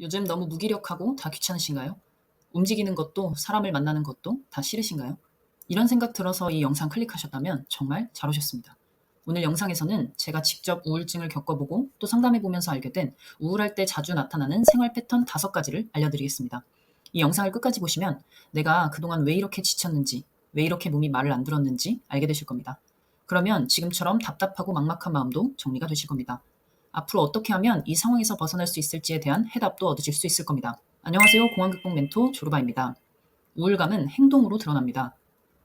요즘 너무 무기력하고 다 귀찮으신가요? 움직이는 것도 사람을 만나는 것도 다 싫으신가요? 이런 생각 들어서 이 영상 클릭하셨다면 정말 잘 오셨습니다. 오늘 영상에서는 제가 직접 우울증을 겪어보고 또 상담해보면서 알게 된 우울할 때 자주 나타나는 생활 패턴 다섯 가지를 알려드리겠습니다. 이 영상을 끝까지 보시면 내가 그동안 왜 이렇게 지쳤는지, 왜 이렇게 몸이 말을 안 들었는지 알게 되실 겁니다. 그러면 지금처럼 답답하고 막막한 마음도 정리가 되실 겁니다. 앞으로 어떻게 하면 이 상황에서 벗어날 수 있을지에 대한 해답도 얻으실 수 있을 겁니다. 안녕하세요. 공항극복 멘토 조르바입니다. 우울감은 행동으로 드러납니다.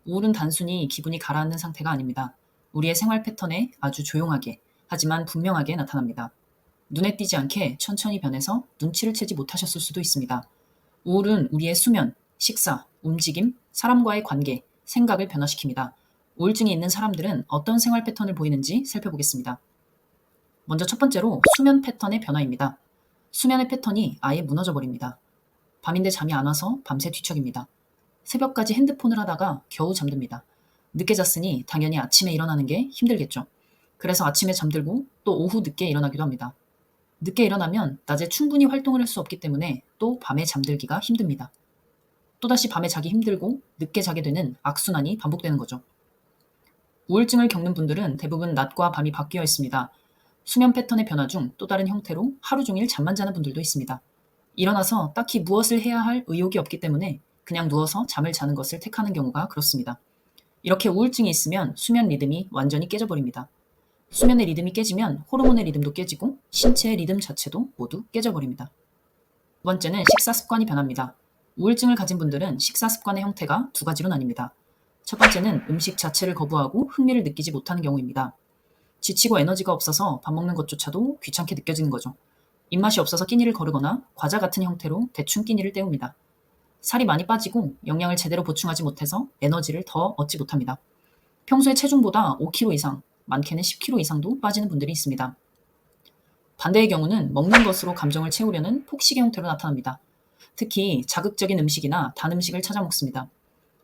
우울은 단순히 기분이 가라앉는 상태가 아닙니다. 우리의 생활 패턴에 아주 조용하게, 하지만 분명하게 나타납니다. 눈에 띄지 않게 천천히 변해서 눈치를 채지 못하셨을 수도 있습니다. 우울은 우리의 수면, 식사, 움직임, 사람과의 관계, 생각을 변화시킵니다. 우울증이 있는 사람들은 어떤 생활 패턴을 보이는지 살펴보겠습니다. 먼저 첫 번째로 수면 패턴의 변화입니다. 수면의 패턴이 아예 무너져 버립니다. 밤인데 잠이 안 와서 밤새 뒤척입니다. 새벽까지 핸드폰을 하다가 겨우 잠듭니다. 늦게 잤으니 당연히 아침에 일어나는 게 힘들겠죠. 그래서 아침에 잠들고 또 오후 늦게 일어나기도 합니다. 늦게 일어나면 낮에 충분히 활동을 할 수 없기 때문에 또 밤에 잠들기가 힘듭니다. 또다시 밤에 자기 힘들고 늦게 자게 되는 악순환이 반복되는 거죠. 우울증을 겪는 분들은 대부분 낮과 밤이 바뀌어 있습니다. 수면 패턴의 변화 중 또 다른 형태로 하루 종일 잠만 자는 분들도 있습니다. 일어나서 딱히 무엇을 해야 할 의욕이 없기 때문에 그냥 누워서 잠을 자는 것을 택하는 경우가 그렇습니다. 이렇게 우울증이 있으면 수면 리듬이 완전히 깨져버립니다. 수면의 리듬이 깨지면 호르몬의 리듬도 깨지고 신체의 리듬 자체도 모두 깨져버립니다. 두 번째는 식사 습관이 변합니다. 우울증을 가진 분들은 식사 습관의 형태가 두 가지로 나뉩니다. 첫 번째는 음식 자체를 거부하고 흥미를 느끼지 못하는 경우입니다. 지치고 에너지가 없어서 밥 먹는 것조차도 귀찮게 느껴지는 거죠. 입맛이 없어서 끼니를 거르거나 과자 같은 형태로 대충 끼니를 때웁니다. 살이 많이 빠지고 영양을 제대로 보충하지 못해서 에너지를 더 얻지 못합니다. 평소의 체중보다 5kg 이상, 많게는 10kg 이상도 빠지는 분들이 있습니다. 반대의 경우는 먹는 것으로 감정을 채우려는 폭식의 형태로 나타납니다. 특히 자극적인 음식이나 단 음식을 찾아 먹습니다.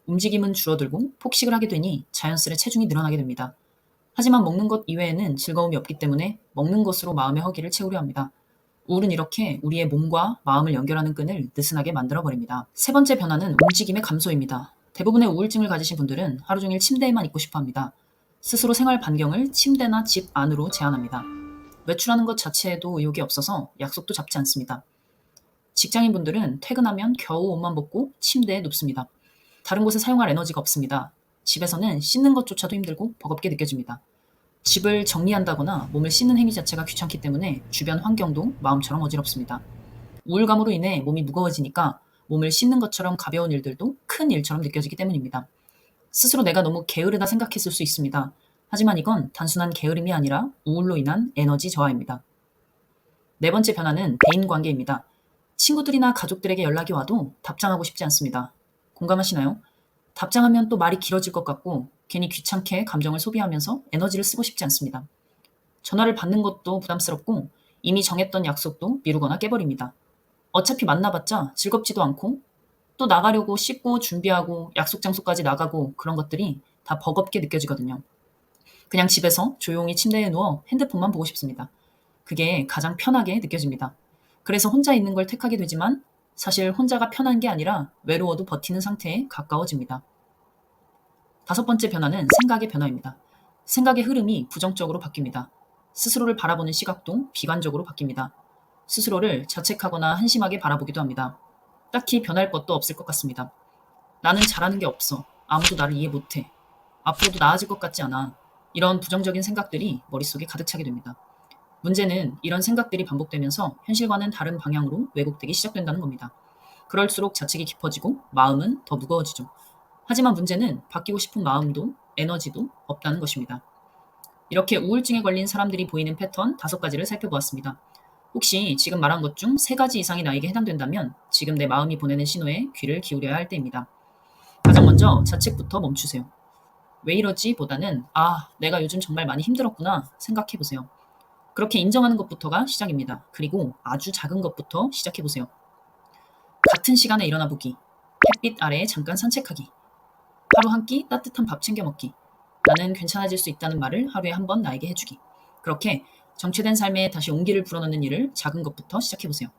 움직임은 줄어들고 폭식을 하게 되니 자연스레 체중이 늘어나게 됩니다. 하지만 먹는 것 이외에는 즐거움이 없기 때문에 먹는 것으로 마음의 허기를 채우려 합니다. 우울은 이렇게 우리의 몸과 마음을 연결하는 끈을 느슨하게 만들어버립니다. 세 번째 변화는 움직임의 감소입니다. 대부분의 우울증을 가지신 분들은 하루 종일 침대에만 있고 싶어 합니다. 스스로 생활 반경을 침대나 집 안으로 제한합니다. 외출하는 것 자체에도 의욕이 없어서 약속도 잡지 않습니다. 직장인 분들은 퇴근하면 겨우 옷만 벗고 침대에 눕습니다. 다른 곳에 사용할 에너지가 없습니다. 집에서는 씻는 것조차도 힘들고 버겁게 느껴집니다. 집을 정리한다거나 몸을 씻는 행위 자체가 귀찮기 때문에 주변 환경도 마음처럼 어지럽습니다. 우울감으로 인해 몸이 무거워지니까 몸을 씻는 것처럼 가벼운 일들도 큰 일처럼 느껴지기 때문입니다. 스스로 내가 너무 게으르다 생각했을 수 있습니다. 하지만 이건 단순한 게으름이 아니라 우울로 인한 에너지 저하입니다. 네 번째 변화는 대인 관계입니다. 친구들이나 가족들에게 연락이 와도 답장하고 싶지 않습니다. 공감하시나요? 답장하면 또 말이 길어질 것 같고 괜히 귀찮게 감정을 소비하면서 에너지를 쓰고 싶지 않습니다. 전화를 받는 것도 부담스럽고 이미 정했던 약속도 미루거나 깨버립니다. 어차피 만나봤자 즐겁지도 않고 또 나가려고 씻고 준비하고 약속 장소까지 나가고 그런 것들이 다 버겁게 느껴지거든요. 그냥 집에서 조용히 침대에 누워 핸드폰만 보고 싶습니다. 그게 가장 편하게 느껴집니다. 그래서 혼자 있는 걸 택하게 되지만 사실 혼자가 편한 게 아니라 외로워도 버티는 상태에 가까워집니다. 다섯 번째 변화는 생각의 변화입니다. 생각의 흐름이 부정적으로 바뀝니다. 스스로를 바라보는 시각도 비관적으로 바뀝니다. 스스로를 자책하거나 한심하게 바라보기도 합니다. 딱히 변할 것도 없을 것 같습니다. 나는 잘하는 게 없어. 아무도 나를 이해 못해. 앞으로도 나아질 것 같지 않아. 이런 부정적인 생각들이 머릿속에 가득 차게 됩니다. 문제는 이런 생각들이 반복되면서 현실과는 다른 방향으로 왜곡되기 시작된다는 겁니다. 그럴수록 자책이 깊어지고 마음은 더 무거워지죠. 하지만 문제는 바뀌고 싶은 마음도 에너지도 없다는 것입니다. 이렇게 우울증에 걸린 사람들이 보이는 패턴 다섯 가지를 살펴보았습니다. 혹시 지금 말한 것 중 세 가지 이상이 나에게 해당된다면 지금 내 마음이 보내는 신호에 귀를 기울여야 할 때입니다. 가장 먼저 자책부터 멈추세요. 왜 이러지? 보다는 아, 내가 요즘 정말 많이 힘들었구나 생각해 보세요. 그렇게 인정하는 것부터가 시작입니다. 그리고 아주 작은 것부터 시작해 보세요. 같은 시간에 일어나 보기. 햇빛 아래에 잠깐 산책하기. 하루 한 끼 따뜻한 밥 챙겨 먹기. 나는 괜찮아질 수 있다는 말을 하루에 한 번 나에게 해주기. 그렇게 정체된 삶에 다시 온기를 불어넣는 일을 작은 것부터 시작해 보세요.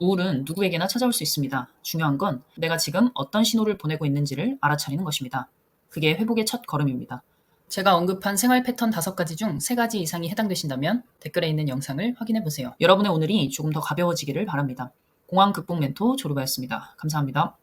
우울은 누구에게나 찾아올 수 있습니다. 중요한 건 내가 지금 어떤 신호를 보내고 있는지를 알아차리는 것입니다. 그게 회복의 첫 걸음입니다. 제가 언급한 생활 패턴 다섯 가지 중세 가지 이상이 해당되신다면 댓글에 있는 영상을 확인해 보세요. 여러분의 오늘이 조금 더 가벼워지기를 바랍니다. 공황 극복 멘토 조르바였습니다. 감사합니다.